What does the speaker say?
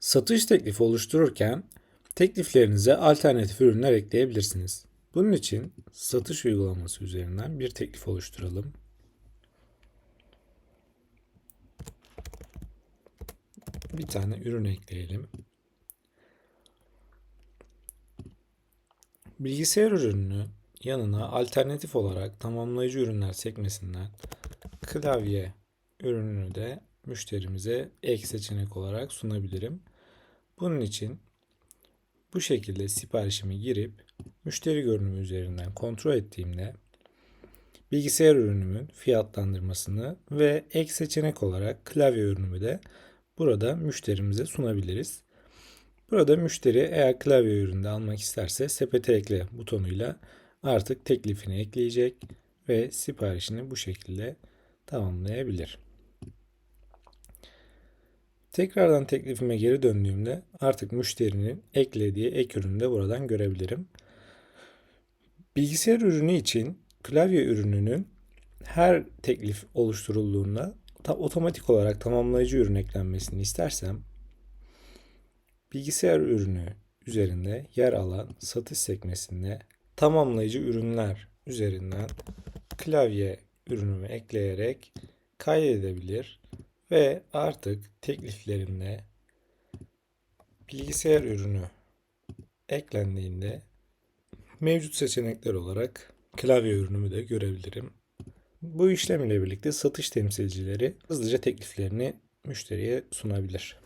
Satış teklifi oluştururken tekliflerinize alternatif ürünler ekleyebilirsiniz. Bunun için satış uygulaması üzerinden bir teklif oluşturalım. Bir tane ürün ekleyelim. Bilgisayar ürününü yanına alternatif olarak tamamlayıcı ürünler sekmesinden klavye ürününü de müşterimize ek seçenek olarak sunabilirim. Bunun için bu şekilde siparişimi girip müşteri görünümü üzerinden kontrol ettiğimde bilgisayar ürünümün fiyatlandırmasını ve ek seçenek olarak klavye ürünümü de burada müşterimize sunabiliriz. Burada müşteri eğer klavye ürünü de almak isterse sepete ekle butonuyla artık teklifini ekleyecek ve siparişini bu şekilde tamamlayabilir. Tekrardan teklifime geri döndüğümde artık müşterinin eklediği ek ürünü de buradan görebilirim. Bilgisayar ürünü için klavye ürününün her teklif oluşturulduğunda ta otomatik olarak tamamlayıcı ürün eklenmesini istersem bilgisayar ürünü üzerinde yer alan satış sekmesinde tamamlayıcı ürünler üzerinden klavye ürünümü ekleyerek kaydedebilir ve artık tekliflerinde bilgisayar ürünü eklendiğinde mevcut seçenekler olarak klavye ürünümü de görebilirim. Bu işlem ile birlikte satış temsilcileri hızlıca tekliflerini müşteriye sunabilir.